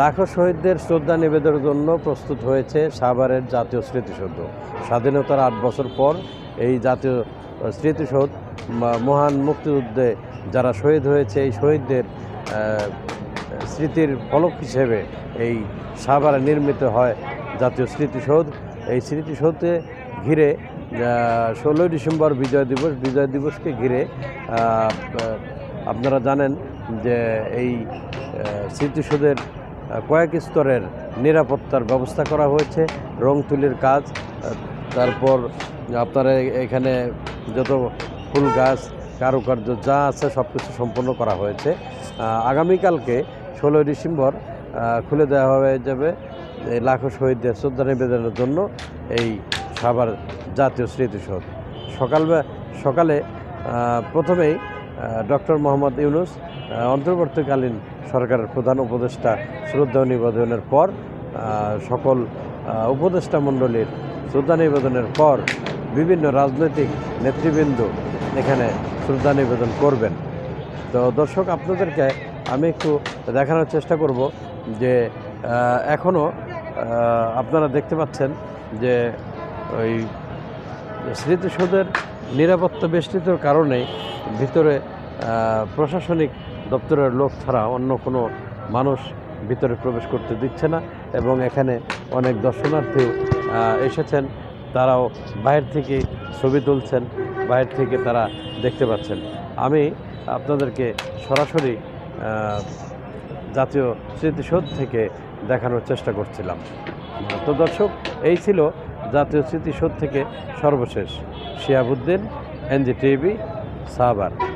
লাখো শহীদদের শ্রদ্ধা নিবেদনের জন্য প্রস্তুত হয়েছে সাভারের জাতীয় স্মৃতিসৌধ। স্বাধীনতার আট বছর পর এই জাতীয় স্মৃতিসৌধ মহান মুক্তিযুদ্ধে যারা শহীদ হয়েছে, এই শহীদদের স্মৃতির ফলক হিসেবে এই সাভারে নির্মিত হয় জাতীয় স্মৃতিসৌধ। এই স্মৃতিসৌধে ঘিরে ষোলোই ডিসেম্বর বিজয় দিবস, বিজয় দিবসকে ঘিরে আপনারা জানেন যে এই স্মৃতিসৌধের কয়েক স্তরের নিরাপত্তার ব্যবস্থা করা হয়েছে, রং তুলির কাজ তারপর আপনারা এখানে যত ফুল গাছ, কারুকার্য যা আছে সব কিছু সম্পন্ন করা হয়েছে। আগামীকালকে ষোলোই ডিসেম্বর খুলে দেওয়া হয়ে যাবে লাখো শহীদদের শ্রদ্ধা নিবেদনের জন্য এই সাভার জাতীয় স্মৃতিসৌধ। সকাল সকালে প্রথমেই ডক্টর মোহাম্মদ ইউনুস অন্তর্বর্তীকালীন সরকারের প্রধান উপদেষ্টা শ্রদ্ধা নিবেদনের পর সকল উপদেষ্টা মণ্ডলীর শ্রদ্ধা নিবেদনের পর বিভিন্ন রাজনৈতিক নেতৃবৃন্দ এখানে শ্রদ্ধা নিবেদন করবেন। তো দর্শক, আপনাদেরকে আমি একটু দেখানোর চেষ্টা করব যে এখনও আপনারা দেখতে পাচ্ছেন যে ওই স্মৃতিসৌধের নিরাপত্তা বেষ্টিতর কারণে ভিতরে প্রশাসনিক দপ্তরের লোক ছাড়া অন্য কোনো মানুষ ভিতরে প্রবেশ করতে দিচ্ছে না এবং এখানে অনেক দর্শনার্থী এসেছেন। তারাও বাইরে থেকে ছবি তুলছেন, বাইরে থেকে তারা দেখতে পাচ্ছেন। আমি আপনাদেরকে সরাসরি জাতীয় স্মৃতিসৌধ থেকে দেখানোর চেষ্টা করছিলাম। তো দর্শক, এই ছিল জাতীয় স্মৃতিসৌধ থেকে সর্বশেষ শিয়াবুদ্দিন এনজিটিভি সাহাবার